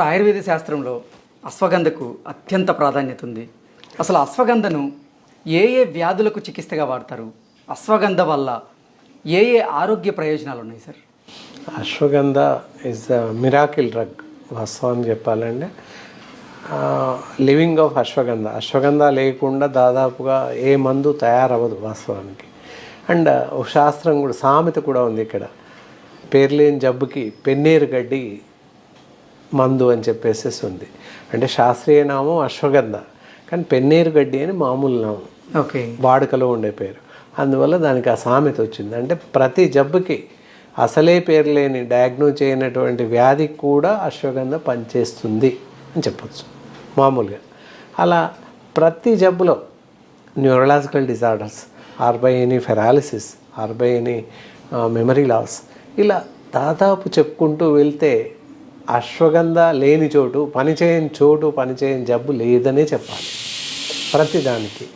ఆయుర్వేద శాస్త్రంలో అశ్వగంధకు అత్యంత ప్రాధాన్యత ఉంది. అసలు అశ్వగంధను ఏ ఏ వ్యాధులకు చికిత్సగా వాడతారు? అశ్వగంధ వల్ల ఏ ఏ ఆరోగ్య ప్రయోజనాలు ఉన్నాయి sir? Ashwagandha is the miracle drug వాస్తవాన్ని చెప్పాలంటే. Living of ashwagandha. అశ్వగంధ లేకుండా దాదాపుగా ఏ మందు తయారవ్వదు వాస్తవానికి. అండ్ ఒక శాస్త్రం కూడా సామెత కూడా ఉంది ఇక్కడ. పేర్లేని జబ్బుకి పెన్నేరు గడ్డి మందు అని చెప్పేసి ఉంది. అంటే శాస్త్రీయ నామం అశ్వగంధ. కానీ పెన్నేరు గడ్డి అని మామూలు నామం. ఓకే. వాడుకలో ఉండే పేరు. అందువల్ల దానికి ఆ సామెత వచ్చింది. అంటే ప్రతి జబ్బుకి అసలే పేరు లేని డయాగ్నోజ్ చేయనటువంటి వ్యాధికి కూడా అశ్వగంధ పనిచేస్తుంది అని చెప్పొచ్చు. మామూలుగా. అలా ప్రతి జబ్బులో neurological disorders or by any paralysis or by any memory loss ఇలా దాదాపు చెప్పుకుంటూ వెళ్తే అశ్వగంధ లేని చోటు పనిచేయని చోటు పనిచేయని జబ్బు లేదనే చెప్పాలి. ప్రతిదానికి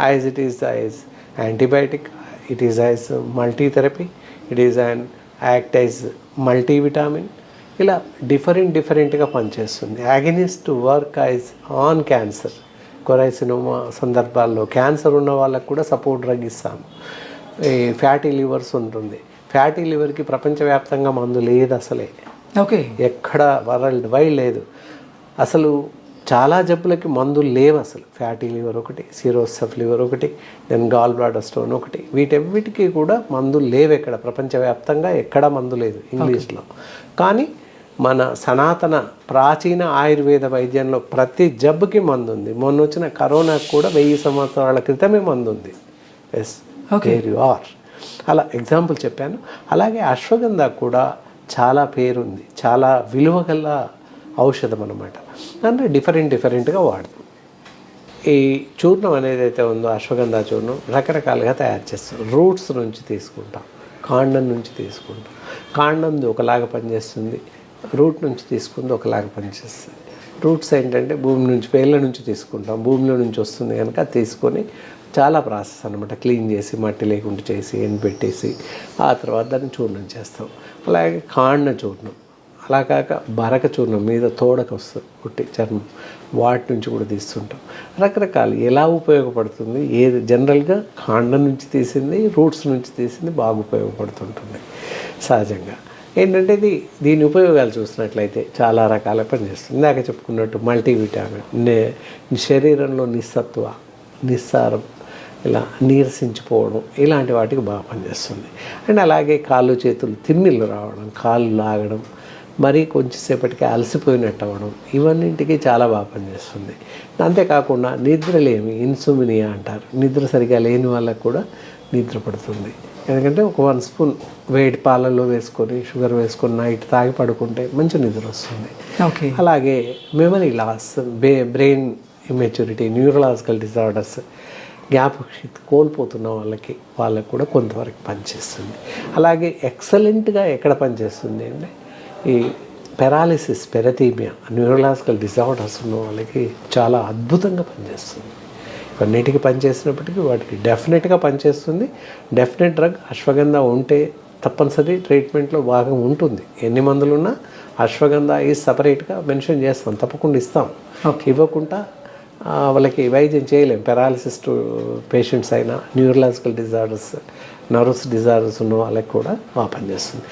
as it is as antibiotic it is as multitherapy it is an act as multivitamin ఇలా డిఫరెంట్ డిఫరెంట్గా పనిచేస్తుంది. Agonist work as on cancer carcinoma సందర్భాల్లో క్యాన్సర్ ఉన్న వాళ్ళకు కూడా సపోర్ట్ డ్రగ్ ఇస్తాము. ఈ ఫ్యాటీ లివర్స్ ఉంటుంది. ఫ్యాటీ లివర్కి ప్రపంచవ్యాప్తంగా మందు లేదు అసలే. ఓకే. ఎక్కడ వరల్డ్ వైడ్ లేదు. అసలు చాలా జబ్బులకి మందులు లేవు అసలు. ఫ్యాటీ లివర్ ఒకటి సిరోసఫ్ లివర్ ఒకటి దెన్ గాల్ బ్లాడర్ స్టోన్ ఒకటి. వీటన్నిటికీ కూడా మందులు లేవు ఎక్కడ. ప్రపంచవ్యాప్తంగా ఎక్కడ మందు లేదు ఇంగ్లీష్లో. కానీ మన సనాతన ప్రాచీన ఆయుర్వేద వైద్యంలో ప్రతి జబ్బుకి మందు ఉంది మొన్న వచ్చిన కరోనాకు కూడా వెయ్యి సంవత్సరాల క్రితమే మందు ఉంది ఎస్ దేర్ యు ఆర్. అలా ఎగ్జాంపుల్ చెప్పాను. అలాగే అశ్వగంధ కూడా చాలా పేరుంది. చాలా విలువ గల ఔషధం అనమాట అంటే డిఫరెంట్ డిఫరెంట్గా వాడతాం. ఈ చూర్ణం అనేది అయితే ఉందో అశ్వగంధ చూర్ణం రకరకాలుగా తయారు చేస్తాం రూట్స్ నుంచి తీసుకుంటాం. కాండం నుంచి తీసుకుంటాం. కాండంది ఒకలాగా పనిచేస్తుంది. రూట్ నుంచి తీసుకుంది ఒకలాగా పనిచేస్తుంది. రూట్స్ ఏంటంటే భూమి నుంచి పేర్ల నుంచి తీసుకుంటాం. భూమిలో నుంచి వస్తుంది కనుక తీసుకొని చాలా ప్రాసెస్ అనమాట క్లీన్ చేసి మట్టి లేకుండా చేసి ఎండబెట్టేసి ఆ తర్వాత దాన్ని చూర్ణం చేస్తాం. అలాగే కాండ చూర్ణం. అలా కాక బరక చూర్ణం మీద తోడకు వస్తుంది పుట్టి చర్మం. వాటి నుంచి కూడా తీస్తుంటాం. రకరకాలు ఎలా ఉపయోగపడుతుంది ఏది జనరల్గా కాండం నుంచి తీసింది రూట్స్ నుంచి తీసింది బాగా ఉపయోగపడుతుంటుంది. సహజంగా ఏంటంటే ఇది దీని ఉపయోగాలు చూసినట్లయితే చాలా రకాల పనిచేస్తుంది. ఇందాక చెప్పుకున్నట్టు మల్టీవిటామిన్ నే శరీరంలో నిస్సత్వ నిస్సారం ఇలా నీరసించిపోవడం ఇలాంటి వాటికి బాగా పనిచేస్తుంది. అండ్ అలాగే కాళ్ళు చేతులు తిమ్మిళ్ళు రావడం కాళ్ళు లాగడం మరీ కొంచెంసేపటికి అలసిపోయినట్టు అవ్వడం ఇవన్నింటికి చాలా బాగా పనిచేస్తుంది. అంతేకాకుండా నిద్రలేమి ఇన్సుమినియా అంటారు. నిద్ర సరిగా లేని వాళ్ళకు కూడా నిద్ర పడుతుంది. ఎందుకంటే ఒక వన్ స్పూన్ వేడి పాలల్లో వేసుకొని షుగర్ వేసుకొని నైట్ తాగి పడుకుంటే మంచి నిద్ర వస్తుంది. ఓకే. అలాగే memory loss by brain immaturity neurological disorders జ్ఞాపకశక్తి కోల్పోతున్న వాళ్ళకి వాళ్ళకి కూడా కొంతవరకు పనిచేస్తుంది. అలాగే ఎక్సలెంట్గా ఎక్కడ పనిచేస్తుంది అంటే ఈ పెరాలిసిస్ పెరతీమియా న్యూరలాజికల్ డిజార్డర్స్ ఉన్న వాళ్ళకి చాలా అద్భుతంగా పనిచేస్తుంది. ఇవన్నిటికీ పనిచేసినప్పటికీ వాటికి డెఫినెట్గా పనిచేస్తుంది. డెఫినెట్ డ్రగ్ అశ్వగంధ ఉంటే తప్పనిసరి ట్రీట్మెంట్లో భాగం ఉంటుంది. ఎన్ని మందులు ఉన్నా అశ్వగంధ ఈ సపరేట్గా మెన్షన్ చేస్తాం తప్పకుండా ఇస్తాం. ఇవ్వకుండా వాళ్ళకి వైద్యం చేయలేం. పెరాలిసిస్ పేషెంట్స్ అయినా న్యూరలాజికల్ డిజార్డర్స్ నర్వస్ డిజార్డర్స్ ఉన్న వాళ్ళకి కూడా పనిచేస్తుంది